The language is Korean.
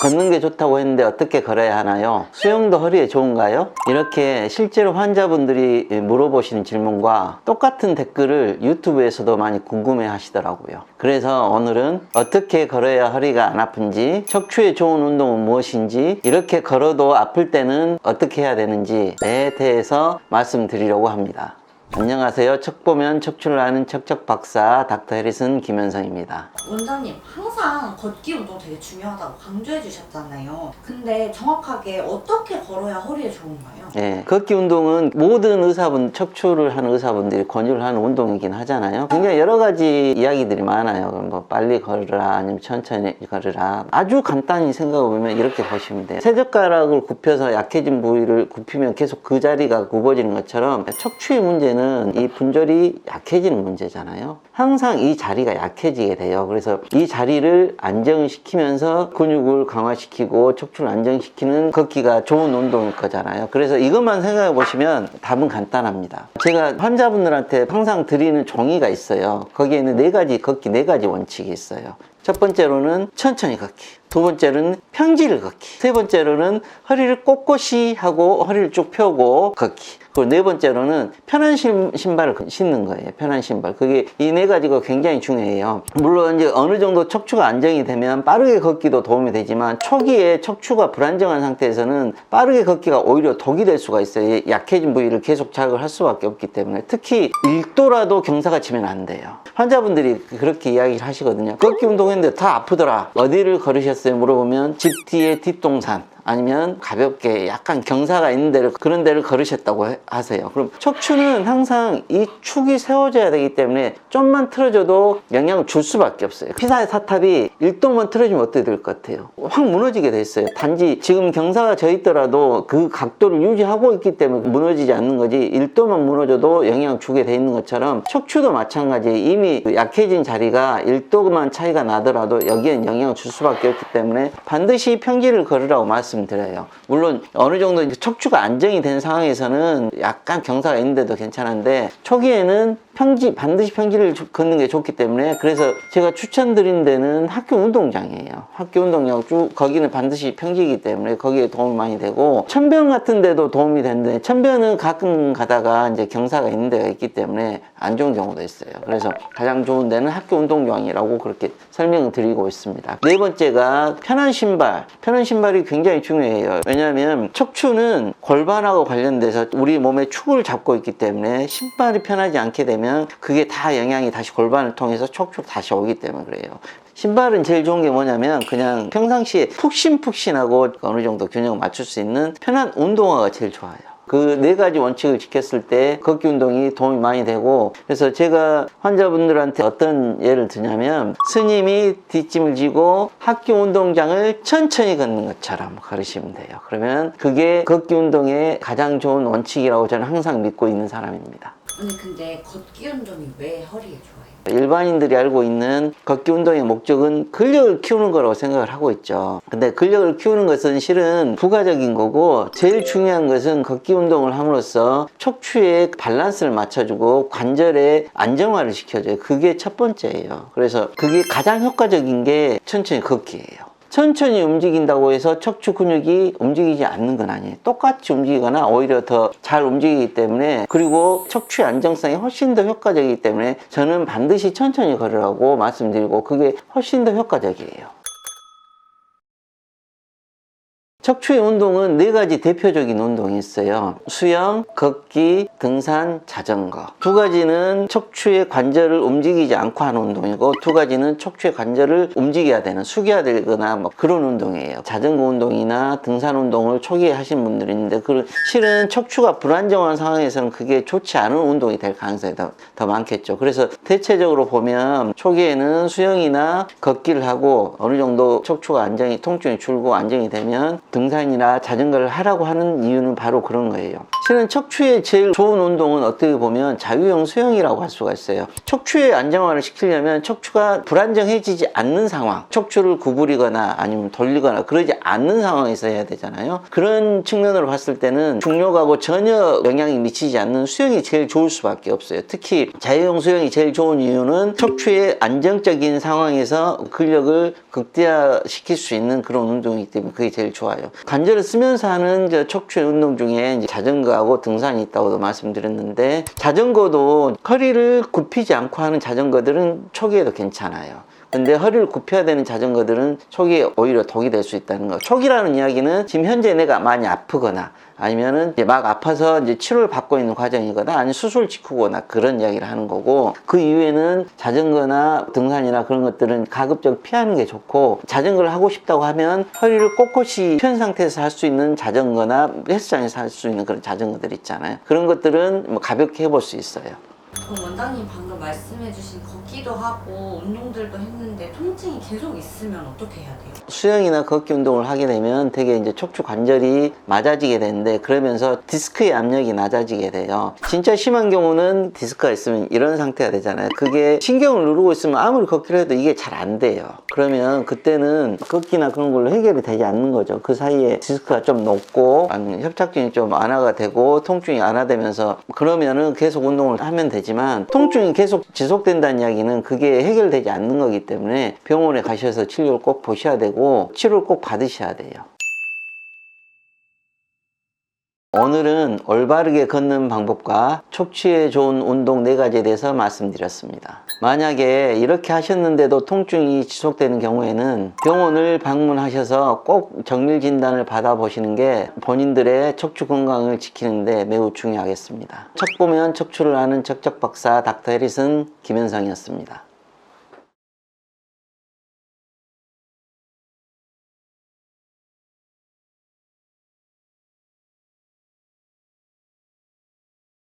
걷는 게 좋다고 했는데 어떻게 걸어야 하나요? 수영도 허리에 좋은가요? 이렇게 실제로 환자분들이 물어보시는 질문과 똑같은 댓글을 유튜브에서도 많이 궁금해 하시더라고요. 그래서 오늘은 어떻게 걸어야 허리가 안 아픈지, 척추에 좋은 운동은 무엇인지, 이렇게 걸어도 아플 때는 어떻게 해야 되는지에 대해서 말씀드리려고 합니다. 안녕하세요. 척 보면 척추를 아는 척척 박사 닥터 해리슨 김현성입니다. 원장님 항상 걷기 운동 되게 중요하다고 강조해 주셨잖아요. 근데 정확하게 어떻게 걸어야 허리에 좋은가요? 예, 걷기 운동은 모든 의사분, 척추를 하는 의사분들이 권유를 하는 운동이긴 하잖아요. 굉장히 여러 가지 이야기들이 많아요. 그럼 뭐 빨리 걸으라, 아니면 천천히 걸으라. 아주 간단히 생각해 보면 이렇게 보시면 돼요. 세 젓가락을 굽혀서 약해진 부위를 굽히면 계속 그 자리가 굽어지는 것처럼 척추의 문제는 이 분절이 약해지는 문제잖아요. 항상 이 자리가 약해지게 돼요. 그래서 이 자리를 안정시키면서 근육을 강화시키고 척추를 안정시키는 걷기가 좋은 운동일 거잖아요. 그래서 이것만 생각해 보시면 답은 간단합니다. 제가 환자분들한테 항상 드리는 종이가 있어요. 거기에는 네 가지 걷기 네 가지 원칙이 있어요. 첫 번째로는 천천히 걷기. 두 번째로는 평지를 걷기. 세 번째로는 허리를 꼿꼿이 하고 허리를 쭉 펴고 걷기. 그리고 네 번째로는 편한 신- 신발을 신는 거예요. 편한 신발. 그게 이 네 가지가 굉장히 중요해요. 물론 이제 어느 정도 척추가 안정이 되면 빠르게 걷기도 도움이 되지만 초기에 척추가 불안정한 상태에서는 빠르게 걷기가 오히려 독이 될 수가 있어요. 약해진 부위를 계속 자극을 할 수밖에 없기 때문에 특히 1도라도 경사가 치면 안 돼요. 환자분들이 그렇게 이야기를 하시거든요. 걷기 운동했는데 다 아프더라. 어디를 걸으셨 어요? 물어보면 집 뒤에 뒷동산. 아니면 가볍게 약간 경사가 있는 데를 그런 데를 걸으셨다고 해- 하세요. 그럼 척추는 항상 이 축이 세워져야 되기 때문에 좀만 틀어져도 영향을 줄 수밖에 없어요. 피사의 사탑이 1도만 틀어지면 어떻게 될 것 같아요? 확 무너지게 돼 있어요. 단지 지금 경사가 져 있더라도 그 각도를 유지하고 있기 때문에 무너지지 않는 거지 1도만 무너져도 영향을 주게 돼 있는 것처럼 척추도 마찬가지 이미 그 약해진 자리가 1도만 차이가 나더라도 여기엔 영향을 줄 수밖에 없기 때문에 반드시 평지를 걸으라고 말씀 드려요. 물론 어느 정도 척추가 안정이 된 상황에서는 약간 경사가 있는데도 괜찮은데 초기에는 평지 반드시 평지를 주- 걷는 게 좋기 때문에 그래서 제가 추천드린 데는 학교 운동장이에요. 학교 운동장 쭉 거기는 반드시 평지이기 때문에 거기에 도움이 많이 되고 천변 같은 데도 도움이 되는데 천변은 가끔 가다가 이제 경사가 있는 데가 있기 때문에 안 좋은 경우도 있어요. 그래서 가장 좋은 데는 학교 운동장이라고 그렇게 설명을 드리고 있습니다. 네 번째가 편한 신발. 편한 신발이 굉장히 중요해요. 왜냐하면 척추는 골반하고 관련돼서 우리 몸의 축을 잡고 있기 때문에 신발이 편하지 않게 되면 그게 다 영향이 다시 골반을 통해서 척추로 다시 오기 때문에 그래요. 신발은 제일 좋은 게 뭐냐면 그냥 평상시에 푹신푹신하고 어느 정도 균형을 맞출 수 있는 편한 운동화가 제일 좋아요. 그네 가지 원칙을 지켰을 때 걷기 운동이 도움이 많이 되고 그래서 제가 환자분들한테 어떤 예를 드냐면 스님이 뒷짐을 지고 학교 운동장을 천천히 걷는 것처럼 걸으시면 돼요. 그러면 그게 걷기 운동의 가장 좋은 원칙이라고 저는 항상 믿고 있는 사람입니다. 아니 근데 걷기 운동이 왜 허리에 좋아요? 일반인들이 알고 있는 걷기 운동의 목적은 근력을 키우는 거라고 생각을 하고 있죠. 근데 근력을 키우는 것은 실은 부가적인 거고 제일 중요한 것은 걷기 운동을 함으로써 척추의 밸런스를 맞춰주고 관절의 안정화를 시켜줘요. 그게 첫 번째예요. 그래서 그게 가장 효과적인 게 천천히 걷기예요. 천천히 움직인다고 해서 척추 근육이 움직이지 않는 건 아니에요. 똑같이 움직이거나 오히려 더 잘 움직이기 때문에 그리고 척추의 안정성이 훨씬 더 효과적이기 때문에 저는 반드시 천천히 걸으라고 말씀드리고 그게 훨씬 더 효과적이에요. 척추의 운동은 네 가지 대표적인 운동이 있어요. 수영, 걷기, 등산, 자전거. 두 가지는 척추의 관절을 움직이지 않고 하는 운동이고 두 가지는 척추의 관절을 움직여야 되는, 숙여야 되거나 뭐 그런 운동이에요. 자전거 운동이나 등산 운동을 초기에 하신 분들이 있는데 그 실은 척추가 불안정한 상황에서는 그게 좋지 않은 운동이 될 가능성이 더, 더 많겠죠. 그래서 대체적으로 보면 초기에는 수영이나 걷기를 하고 어느 정도 척추가 안정이 통증이 줄고 안정이 되면 등산이나 자전거를 하라고 하는 이유는 바로 그런 거예요. 실은 척추에 제일 좋은 운동은 어떻게 보면 자유형 수영이라고 할 수가 있어요. 척추의 안정화를 시키려면 척추가 불안정해지지 않는 상황, 척추를 구부리거나 아니면 돌리거나 그러지 않는 상황에서 해야 되잖아요. 그런 측면으로 봤을 때는 중력하고 전혀 영향이 미치지 않는 수영이 제일 좋을 수밖에 없어요. 특히 자유형 수영이 제일 좋은 이유는 척추의 안정적인 상황에서 근력을 극대화시킬 수 있는 그런 운동이기 때문에 그게 제일 좋아요. 관절을 쓰면서 하는 저 척추의 운동 중에 자전거 하고 등산이 있다고도 말씀드렸는데 자전거도 허리를 굽히지 않고 하는 자전거들은 초기에도 괜찮아요. 근데 허리를 굽혀야 되는 자전거들은 초기에 오히려 독이 될 수 있다는 거. 초기라는 이야기는 지금 현재 내가 많이 아프거나 아니면은 이제 막 아파서 이제 치료를 받고 있는 과정이거나 아니면 수술 직후거나 그런 이야기를 하는 거고 그 이후에는 자전거나 등산이나 그런 것들은 가급적 피하는 게 좋고 자전거를 하고 싶다고 하면 허리를 꼿꼿이 편 상태에서 할 수 있는 자전거나 헬스장에서 할 수 있는 그런 자전거들 있잖아요. 그런 것들은 뭐 가볍게 해볼 수 있어요. 그럼 원장님 방금 말씀해주신 걷기도 하고 운동들도 했는데 통증이 계속 있으면 어떻게 해야 돼요? 수영이나 걷기 운동을 하게 되면 되게 이제 척추 관절이 맞아지게 되는데 그러면서 디스크의 압력이 낮아지게 돼요. 진짜 심한 경우는 디스크가 있으면 이런 상태가 되잖아요. 그게 신경을 누르고 있으면 아무리 걷기를 해도 이게 잘 안 돼요. 그러면 그때는 걷기나 그런 걸로 해결이 되지 않는 거죠. 그 사이에 디스크가 좀 높고 아니면 협착증이 좀 완화가 되고 통증이 완화되면서 그러면은 계속 운동을 하면 되지 만 통증이 계속 지속된다는 이야기는 그게 해결되지 않는 거기 때문에 병원에 가셔서 치료를 꼭 보셔야 되고 치료를 꼭 받으셔야 돼요. 오늘은 올바르게 걷는 방법과 척추에 좋은 운동 네 가지에 대해서 말씀드렸습니다. 만약에 이렇게 하셨는데도 통증이 지속되는 경우에는 병원을 방문하셔서 꼭 정밀 진단을 받아보시는 게 본인들의 척추 건강을 지키는데 매우 중요하겠습니다. 척 보면 척추를 아는 척척 박사 닥터 해리슨 김현성이었습니다.